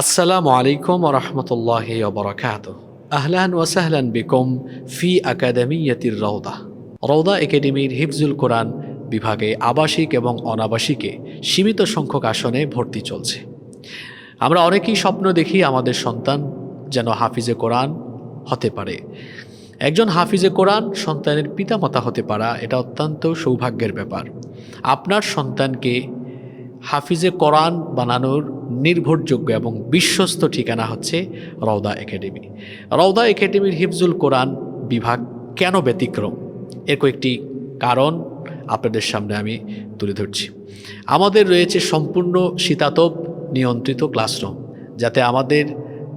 আসসালামু আলাইকুম রহমতুল্লাহ বরকাত আহলান ওয়াসাহলান বিকম ফি একাডেমিয়াতির রৌদা রৌদা একাডেমির হিফজুল কোরআন বিভাগে আবাসিক এবং অনাবাসিকে সীমিত সংখ্যক আসনে ভর্তি চলছে। আমরা অনেকেই স্বপ্ন দেখি আমাদের সন্তান যেন হাফিজে কোরআন হতে পারে। একজন হাফিজে কোরআন সন্তানের পিতামাতা হতে পারা, এটা অত্যন্ত সৌভাগ্যের ব্যাপার। আপনার সন্তানকে হাফিজে কোরআন বানানোর নির্ভরযোগ্য এবং বিশ্বস্ত ঠিকানা হচ্ছে রওদা একাডেমি। রওদা একাডেমির হিফজুল কোরআন বিভাগ কেন ব্যতিক্রম? এর কয়েকটি কারণ আপনাদের সামনে আমি তুলে ধরছি। আমাদের রয়েছে সম্পূর্ণ শীতাতপ নিয়ন্ত্রিত ক্লাসরুম, যাতে আমাদের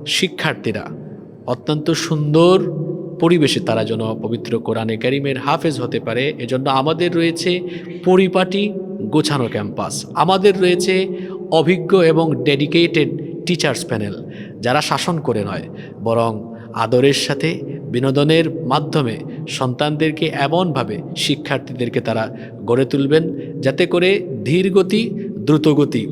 শিক্ষার্থীরা অত্যন্ত সুন্দর পরিবেশে তারা যেন পবিত্র কোরআনে কারিমের হাফেজ হতে পারে। এজন্য আমাদের রয়েছে পরিপাটি গোছানো ক্যাম্পাস। আমাদের রয়েছে অভিজ্ঞ এবং ডেডিকেটেড টিচার্স প্যানেল যারা শাসন করে নয়, বরং আদরের সাথে, বিনোদনের মাধ্যমে সন্তানদেরকে এমনভাবে শিক্ষার্থীদেরকে তারা গড়ে তুলবেন, যাতে করে ধীরগতি, দ্রুতগতি,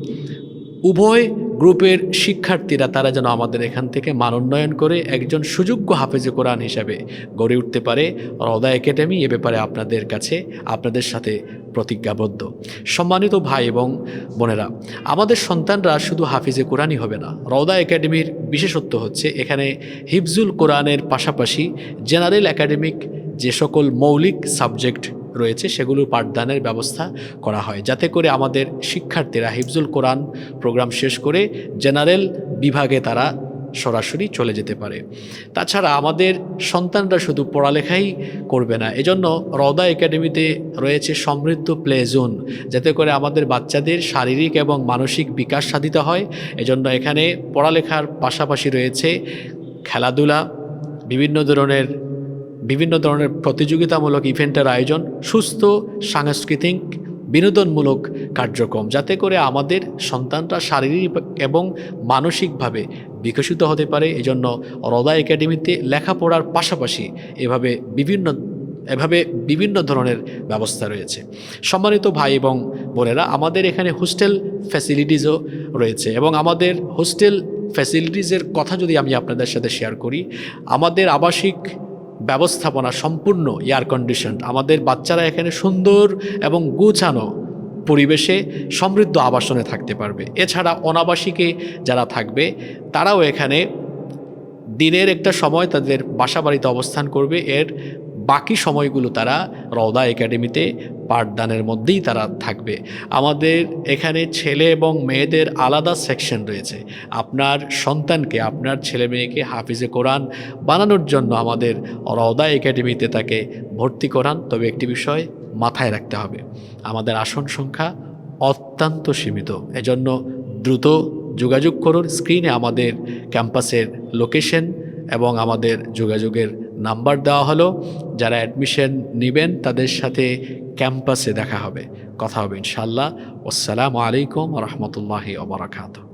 উভয় গ্রুপের শিক্ষার্থীরা তারা যেন আমাদের এখান থেকে মানোন্নয়ন করে একজন সুযোগ্য হাফেজে কোরআন হিসাবে গড়ে উঠতে পারে। রদা একাডেমি এ ব্যাপারে আপনাদের কাছে, আপনাদের সাথে প্রতিজ্ঞাবদ্ধ। সম্মানিত ভাই এবং বোনেরা, আমাদের সন্তানরা শুধু হাফিজে কোরআনই হবে না। রওদা একাডেমির বিশেষত্ব হচ্ছে, এখানে হিফজুল কোরআনের পাশাপাশি জেনারেল একাডেমিক যে সকল মৌলিক সাবজেক্ট রয়েছে, সেগুলোর পাঠদানের ব্যবস্থা করা হয়। যাতে করে আমাদের শিক্ষার্থীরা হিফজুল কোরআন প্রোগ্রাম শেষ করে জেনারেল বিভাগে তারা সরাসরি চলে যেতে পারে। তাছাড়া আমাদের সন্তানরা শুধু পড়ালেখাই করবে না, এজন্য রদা একাডেমিতে রয়েছে সমৃদ্ধ প্লে জোন, যাতে করে আমাদের বাচ্চাদের শারীরিক এবং মানসিক বিকাশ সাধিত হয়। এজন্য এখানে পড়ালেখার পাশাপাশি রয়েছে খেলাধুলা, বিভিন্ন ধরনের বিভিন্ন ধরনের প্রতিযোগিতামূলক ইভেন্টের আয়োজন, সুস্থ, সাংস্কৃতিক, বিনোদনমূলক কার্যক্রম, যাতে করে আমাদের সন্তানরা শারীরিক এবং মানসিকভাবে বিকশিত হতে পারে। এজন্য রদা একাডেমিতে লেখাপড়ার পাশাপাশি এভাবে বিভিন্ন এভাবে বিভিন্ন ধরনের ব্যবস্থা রয়েছে। সম্মানিত ভাই এবং বোনেরা, আমাদের এখানে হোস্টেল ফ্যাসিলিটিসও রয়েছে এবং আমাদের হোস্টেল ফ্যাসিলিটিসের কথা যদি আমি আপনাদের সাথে শেয়ার করি, আমাদের আবাসিক ব্যবস্থাপনা সম্পূর্ণ এয়ার কন্ডিশন আমাদের বাচ্চারা এখানে সুন্দর এবং গুছানো পরিবেশে সমৃদ্ধ আবাসনে থাকতে পারবে। এছাড়া অনাবাসীকে যারা থাকবে, তারাও এখানে দিনের একটা সময় তাদের বাসা বাড়িতে অবস্থান করবে। এর বাকি সময়গুলো তারা রওদা একাডেমিতে পাঠদানের মধ্যেই তারা থাকবে। আমাদের এখানে ছেলে এবং মেয়েদের আলাদা সেকশন রয়েছে। আপনার সন্তানকে, আপনার ছেলে মেয়েকে হাফিজে কোরআন বানানোর জন্য আমাদের রওদা একাডেমিতে তাকে ভর্তি করান। তবে একটি বিষয় মাথায় রাখতে হবে, আমাদের আসন সংখ্যা অত্যন্ত সীমিত। এজন্য দ্রুত যোগাযোগ করুন। স্ক্রিনে আমাদের ক্যাম্পাসের লোকেশন এবং আমাদের যোগাযোগের নাম্বার দেওয়া হলো, যারা অ্যাডমিশন নেবেন তাদের সাথে ক্যাম্পাসে দেখা হবে, কথা হবে ইনশাল্লাহ আসসালামু আলাইকুম রহমতুল্লাহি ওবরাকাতু